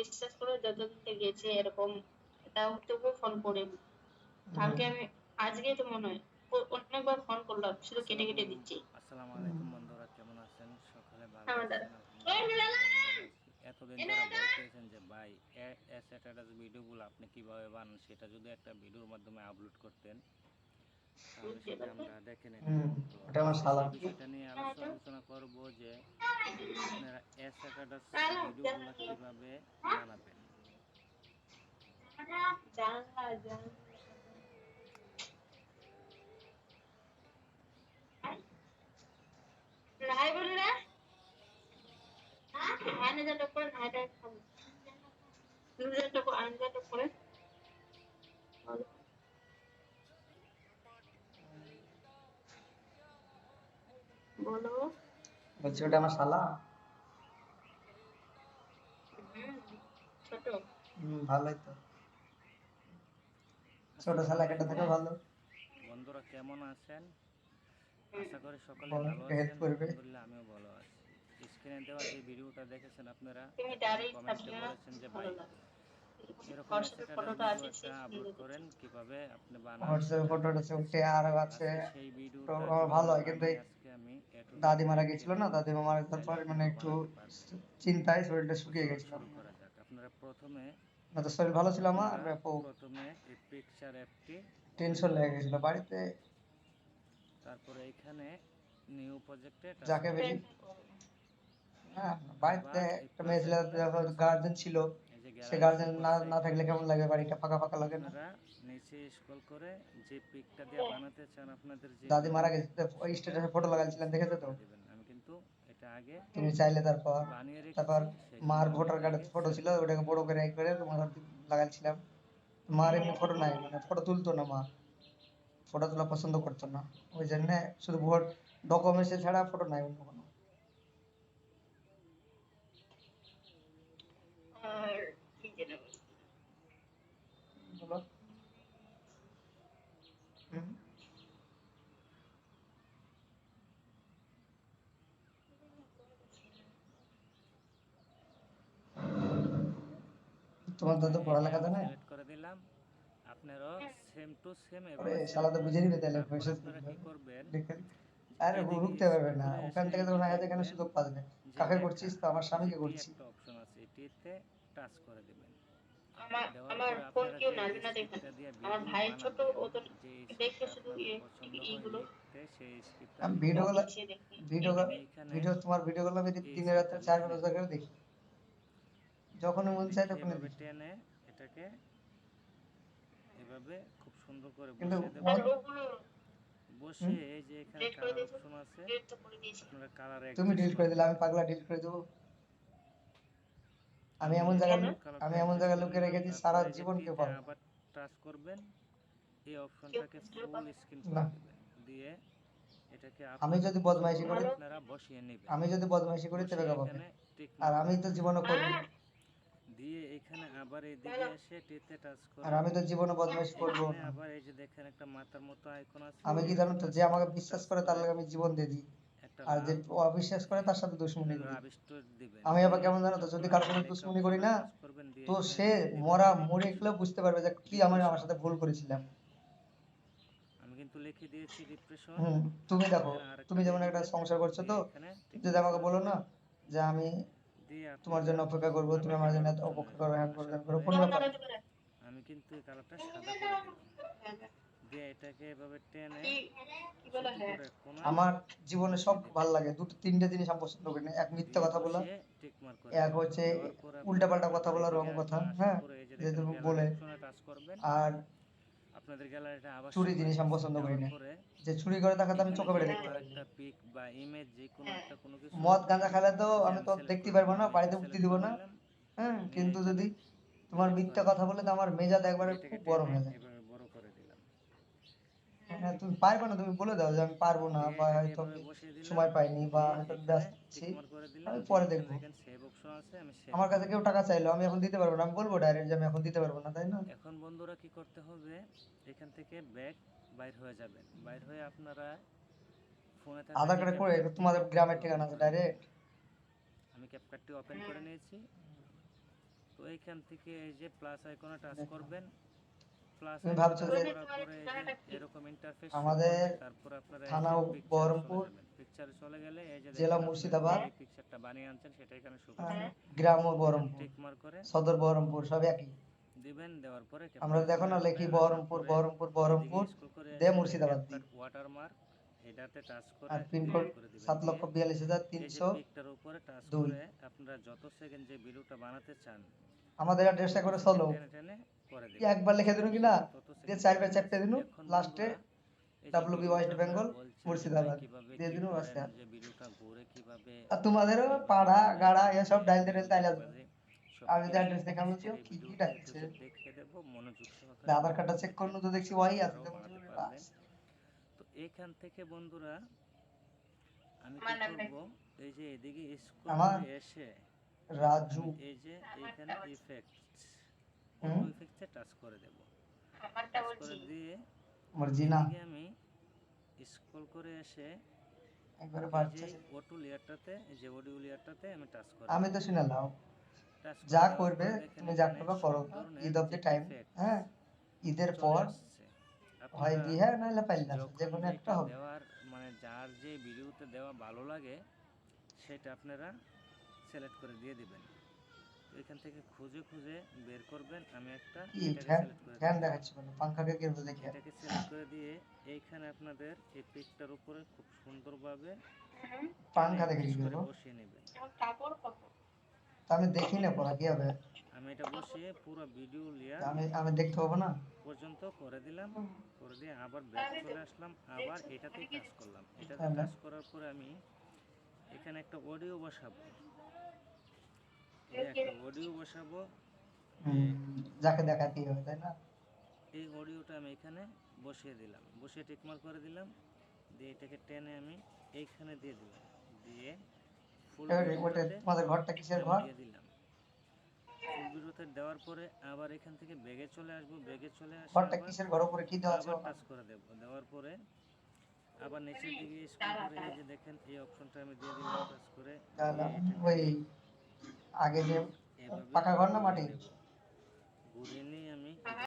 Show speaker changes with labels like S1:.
S1: বিশ্বাস করে যতদিন গেছে এরকম তাও তবুও ফোন করে কালকে আমি আজকেই তো মনে হয় অনেকবার ফোন করলাম শুধু কেটে কেটে দিচ্ছি।
S2: আসসালামু আলাইকুম বন্ধুরা কেমন আছেন? সকালে ভালো
S1: হ্যাঁ।
S2: এতদিন ধরে বলতেছেন যে ভাই স্ট্যাটাস ভিডিওগুলো আপনি কীভাবে বানান? সেটা যদি একটা ভিডিওর মাধ্যমে আপলোড করতেন তাহলে সেটা আমরা দেখে নিতাম। সেই নিয়ে আলোচনা আলোচনা করব যে আপনারা স্ট্যাটাস ভিডিওগুলো কীভাবে বানাবেন?
S1: করে নাইটা খাব। করে আইনে যেটা করে। বলো।
S3: বলছি ওটা আমার শালা?
S1: হুম, ছোট।
S3: হুম, ভালোই তো। ছোট শালা কেটে থেকে ভালো।
S2: বন্ধুরা কেমন আছেন? আশা করি সকলে ভালো আছেন।
S3: করবে।
S2: আলহামদুলিল্লাহ আমিও ভালো আছি। স্ক্রিনে দেওয়া যে ভিডিওটা দেখেছেন আপনারা
S1: তুমি দাঁড়িয়ে
S2: কমেন্টে
S1: থাকলে
S2: বলেছেন যে ভাই
S1: ভালো লাগে
S2: এরকম একটা
S1: ফটোটা আছে
S2: আপলোড করেন কীভাবে আপনি বানান
S3: হোয়াটসঅ্যাপে ফটোটা উঠে আর আছে।
S2: সেই ভিডিওটা
S3: তো ভালো হয়, কিন্তু এই
S2: আজকে আমি একটু
S3: দাদি মারা গেছিল না দাদিমা মারা যাওয়ার পর মানে একটু চিন্তায় শরীরটা শুকিয়ে গেছিল।
S2: আপনারা প্রথমে
S3: না তো শরীর ভালো ছিল আমার
S2: প্রথমে এই পিকচার অ্যাপটি
S3: টেনশন লেগে গেছিল বাড়িতে।
S2: তারপরে এখানে নিউ প্রজেক্টে
S3: যাকে বেশি হ্যাঁ বাড়িতে একটা মেয়ে ছিল গার্জেন ছিল। সে গার্জেন না না থাকলে কেমন লাগে? বাড়িটা ফাঁকা ফাঁকা লাগে না?
S2: নিচে স্ক্রল করে যে পিকটা দিয়ে বানাতে চান আপনাদের যে
S3: দাদি মারা গেছে তো ওই স্ট্যাটাসে ফটো লাগাইছিলাম দেখেছ তো?
S2: আমি কিন্তু এটা আগে
S3: তুমি চাইলে তারপর তারপর মার ভোটার কার্ডের ফটো ছিল ওটাকে বড় করে এক করে তোমার লাগাইছিলাম। মার এমনি ফটো নাই মানে ফটো তুলতো না মা। ফটো তোলা পছন্দ করতো না। ওই জন্য শুধু ভোট ডকুমেন্টস ছাড়া ফটো নাই অন্য কোনো
S1: আর কি যেন বলি?
S3: বলো হুম? তোমার দাদু পড়ালেখা জানে?
S2: করে দিলাম। আপনারাও সেম টু সেম
S3: আরে শালা তো বুঝে নিবে তাহলে পয়সা
S2: কি করবেন?
S3: আরে ঢুকতে পারবে না। ওখান থেকে যখন আগে এখানে সুযোগ পাবে কাকে করছিস তো? আমার স্বামীকে করছি
S2: অপশন আছে। এটিতে টাচ করে দিবেন।
S1: আমার আমার ফোন কেউ না দেখেন। আমার
S2: ভিডিও
S1: ভাই ছোট ও তো দেখে শুধু এইগুলো।
S3: ভিডিও
S2: এইখানে
S3: ভিডিও তোমার ভিডিওগুলো আমি দিনে রাতে চার ঘণ্টা করে দেখি। যখন মন চায় তখন
S2: এভাবে টেনে এটাকে এভাবে খুব সুন্দর করে
S3: কিন্তু
S2: বসিয়ে দেবেন বসে এই যে এখানে কালার অপশন আছে আপনারা কালার
S3: তুমি ডিলিট করে দিলে আমি পাগলা ডিলিট করে দেবো। আমি এমন জায়গায় আমি এমন জায়গায় লুকিয়ে রেখেছি সারা জীবন কেউ পাবে না।
S2: আবার টাচ করবেন এই অপশনটাকে ফুল স্ক্রিন করে দিবেন। দিয়ে এটাকে
S3: আমি যদি বদমাইশি করি
S2: আপনারা বসিয়ে নেবেন।
S3: আমি যদি বদমাইশি করি তবে
S2: টিক
S3: আর আমি তো জীবনে করব।
S1: আর
S2: দিয়ে এখানে আবার এইদিকে এসে টিতে টাচ করে।
S3: আর আমি তো জীবনে বদমাইশি করব। না
S2: আবার এই যে দেখেন একটা মাথার মতো আইকন আছে।
S3: আমি কি জানো তো যে আমাকে বিশ্বাস করে তার লাগে আমি জীবন দিয়ে দিই। আর যে অবিশ্বাস করে তার সাথে দুশ্মনী করি। আমি আবার কেমন জানো তো যদি কারোর সাথে দুশ্মনী করি না তো সে মরা মরে গেলেও বুঝতে পারবে যে কি আমি আমার সাথে ভুল করেছিলাম।
S2: আমি কিন্তু লিখে দিয়েছি ডিপ্রেশন
S3: হুম তুমি দেখো তুমি যেমন একটা সংসার করছ তো যদি আমাকে বলো না যে আমি তোমার জন্য অপেক্ষা করব তুমি আমার জন্য অপেক্ষা করো হ্যান করো ত্যান করো কোনো ব্যাপার।
S2: আমি কিন্তু এই কালারটা সাদা করে দিয়ে এটাকে এভাবে টেনে
S1: হ্যাঁ
S3: আমার জীবনে সব ভালো লাগে দুটো তিনটে জিনিস আমি পছন্দ করি না। এক মিথ্যা কথা বলা এক হচ্ছে উল্টাপাল্টা কথা বলা রং কথা হ্যাঁ বলে। আর
S2: আপনাদের গ্যালারিটা আবার
S3: চুরি জিনিস আমি পছন্দ করি না।
S2: করে
S3: যে চুরি করে দেখাতে আমি চোখে বেড়ে দেখতে পারি
S2: পিক বা ইমেজ যে কোনো একটা কোনো কিছু
S3: মদ গাঁজা খেলে তো আমি তো দেখতে পারব না বাড়িতে উঠতে দিব না। হ্যাঁ কিন্তু যদি তোমার মিথ্যা কথা বলে তো আমার মেজাজ একবারে খুব গরম হয়ে যায়
S2: এভাবে বড় করে দিলাম
S3: হ্যাঁ তুমি পারবে না তুমি বলে দাও যে আমি পারব না বা হয়তো আমি সময় পাইনি বা হয়তো ব্যস্ত আছি। আমি পরে দেখব। আমার কাছে কেউ টাকা চাইলো আমি এখন দিতে পারব না আমি বলব ডাইরেক্ট যে আমি এখন দিতে পারব না তাই না?
S2: এখন বন্ধুরা কি করতে হবে এখান থেকে ব্যাক বাইর হয়ে যাবেন। বাইর হয়ে আপনারা ফোনে
S3: আধার কার্ডে করে তোমাদের গ্রামের ঠিকানা আছে ডাইরেক্ট
S2: আমি ক্যাপকাটটি ওপেন করে নিয়েছি। তো এইখান থেকে এই যে প্লাস আইকনে টাচ করবেন
S3: ভাবছ যে- আমাদের থানা বহরমপুর, জেলা মুর্শিদাবাদ,
S2: করবে
S3: গ্রাম ও বহরমপুর সদর বহরমপুর সব একই
S2: দিবেন দেওয়ার পরে
S3: আমরা দেখো না লিখি বহরমপুর বহরমপুর বহরমপুর দে মুর্শিদাবাদ দিই।
S2: ওয়াটার টাচ করে
S3: আর
S2: করে দিবেন।
S3: সাত লক্ষ বিয়াল্লিশ হাজার তিনশো
S2: পিকটার উপরে টাচ
S3: দুই।
S2: করে আপনারা যত সেকেন্ড যে ভিডিওটা বানাতে চান
S3: আমাদের অ্যাড্রেসটা করে চলো। একবার লিখে দিন কিনা? দিয়ে চারবার চারটে দিন। লাস্টে
S2: ভিডিওটা
S3: ওয়েস্ট বেঙ্গল, মুর্শিদাবাদ। দিয়ে দিন,
S2: করেন,
S3: বাস আর। তোমাদেরও পাড়া গাড়া এসব ডাইল দিয়ে তাইলে
S2: কীভাবে
S3: আমি যদি অ্যাড্রেস দেখে বলছি কি কি ডাকছে?
S2: দেখিয়ে মনোযোগ সহকারে।
S3: আধার কার্ডটা চেক করল তো দেখছি ওয়াই আছে তো
S2: এখান থেকে বন্ধুরা আমি কি করব? এই যে এদিকে করে এসে
S3: রাজু।
S2: এই যে এইখানে ইফেক্টস
S3: হুম।
S2: ইফেক্টসে টাচ করে দেব।
S1: আমারটা বলছি।
S2: দিয়ে
S3: মর্জিনা
S2: আমি স্ক্রল করে এসে
S3: একবারে বাড়ছে।
S2: অটো লেয়ারটাতে এই যে অডিও লেয়ারটাতে আমি টাচ করে
S3: আমি তো শুনে নাও। যা করবে তুমি যা করবে করো। ঈদ অব
S2: যে
S3: দি টাইম হ্যাঁ? ঈদের পর হয়
S2: আপনারা
S3: বিয়ে নাহলে পাইলা
S2: যখন
S3: যে কোনো একটা হবে।
S2: মানে যার যে ভিডিওতে দেওয়া ভালো লাগে সেটা আপনারা সিলেক্ট করে দিয়ে দিবেন। এখান থেকে খুঁজে খুঁজে বের করবেন আমি একটা এটাকে
S3: ফ্যান?
S2: সিলেক্ট করে
S3: দেখাচ্ছি মানে পাঙ্খাকে কি দেখে।
S2: এটাকে সিলেক্ট করে দিয়ে এইখানে আপনাদের এই পিকটার উপরে খুব সুন্দরভাবে
S3: পাঙ্খা দেখে
S2: বসিয়ে নেবেন।
S3: আমি দেখি না পড়া কি হবে?
S2: আমি এটা বসিয়ে পুরো ভিডিও লেয়ার
S3: তা আমি আমি দেখতে পাবো না?
S2: পর্যন্ত করে দিলাম। করে দিয়ে আবার ব্যাক চলে আসলাম। আবার এটাতেই টাচ করলাম। এটাতে
S3: হ্যাঁ,
S2: টাচ করার পরে আমি এখানে একটা অডিও বসাবো। একটা অডিও বসাবো।
S3: যাকে দেখা কি হবে তাই না?
S2: এই অডিওটা আমি এখানে বসিয়ে দিলাম। বসিয়ে টিকমার করে দিলাম। দিয়ে এটাকে টেনে আমি এইখানে দিয়ে দিলাম। দিয়ে ফুল
S3: তোমাদের ঘরটা কিসের ঘর?
S2: দিয়ে দিলাম। ফুল দেওয়ার পরে আবার এখান থেকে বেগে চলে আসব। বেগে চলে আসে
S3: ঘরটা কিসের ঘর? উপরে কি দেওয়া আছে
S2: টাচ করে দেব। দেওয়ার পরে আবার নিচের দিকে স্ক্রল করে এই যে দেখেন এই অপশনটা আমি দিয়ে দিলাম টাচ করে।
S3: ওই আগে যে পাকা ঘর না মাটির?
S2: আমি